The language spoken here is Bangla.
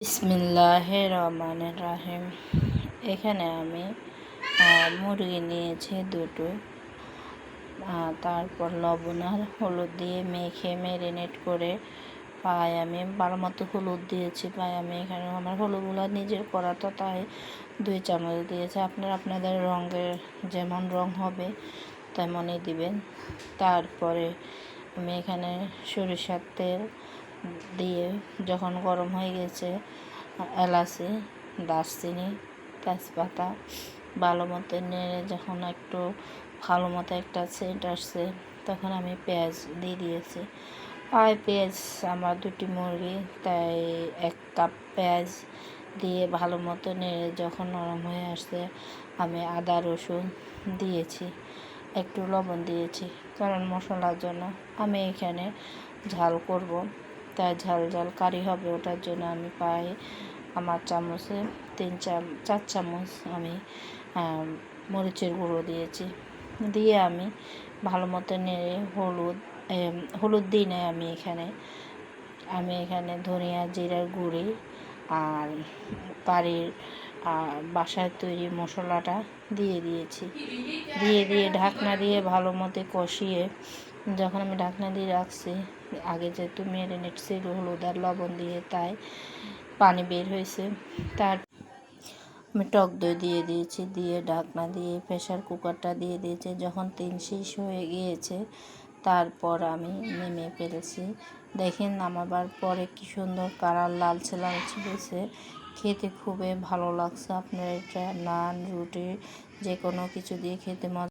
বিসমিল্লাহ রহমান রাহিম এখানে আমি মুরগি নিয়েছি দুটো। তারপর লবণ আর হলুদ দিয়ে মেখে ম্যারিনেট করে পায়ে আমি ভালো মতো হলুদ দিয়েছি। পায়ে আমি এখানে আমার হলুদগুলো নিজের করা তো তাই দুই চামচ দিয়েছি। আপনার আপনাদের রঙের যেমন রং হবে তেমনই দিবেন। তারপরে আমি এখানে সরিষার তেল দিয়ে যখন গরম হয়ে গেছে, এলাচি, দারচিনি, তেজপাতা ভালো মতো নেড়ে যখন একটু ভালো মতো একটা সেন্ট আসছে, তখন আমি পেঁয়াজ দিয়ে দিয়েছি। আর পেঁয়াজ, আমার দুটি মুরগি, তাই এক কাপ পেঁয়াজ দিয়ে ভালো মতো নেড়ে যখন নরম হয়ে আসছে, আমি আদা, রসুন দিয়েছি, একটু লবণ দিয়েছি। কারণ মশলার জন্য আমি এখানে ঝাল করব। তাই ঝাল ঝাল কারি হবে ওটার জন্য আমি পাই আমার চামচে তিন চাম, চার চামচ আমি মরিচের গুঁড়ো দিয়েছি। দিয়ে আমি ভালো মতো নেড়ে হলুদ হলুদ দিই নাই আমি এখানে। আমি এখানে ধনিয়া জিরার গুঁড়ি আর আর বাসায় তৈরি মশলাটা দিয়ে দিয়েছি। দিয়ে দিয়ে ঢাকনা দিয়ে ভালো মতো কষিয়ে যখন আমি ঢাকনা দিয়ে রাখছি, আগে যেহেতু ম্যারিনেট ছিল, হলুদ আর লবণ দিয়ে, তাই পানি বের হয়েছে। তার আমি টক দই দিয়ে দিয়েছি, দিয়ে ঢাকনা দিয়ে প্রেশার কুকারটা দিয়ে দিয়েছি। যখন তিন শীষ হয়ে গিয়েছে, তারপর আমি নেমে ফেলেছি। দেখেন নামাবার পরে কি সুন্দর কালার লালচে লালচে হয়েছে খেতে খুবই ভালো লাগছে আপনার এটা, নান, রুটি যে কোনো কিছু দিয়ে খেতে মজা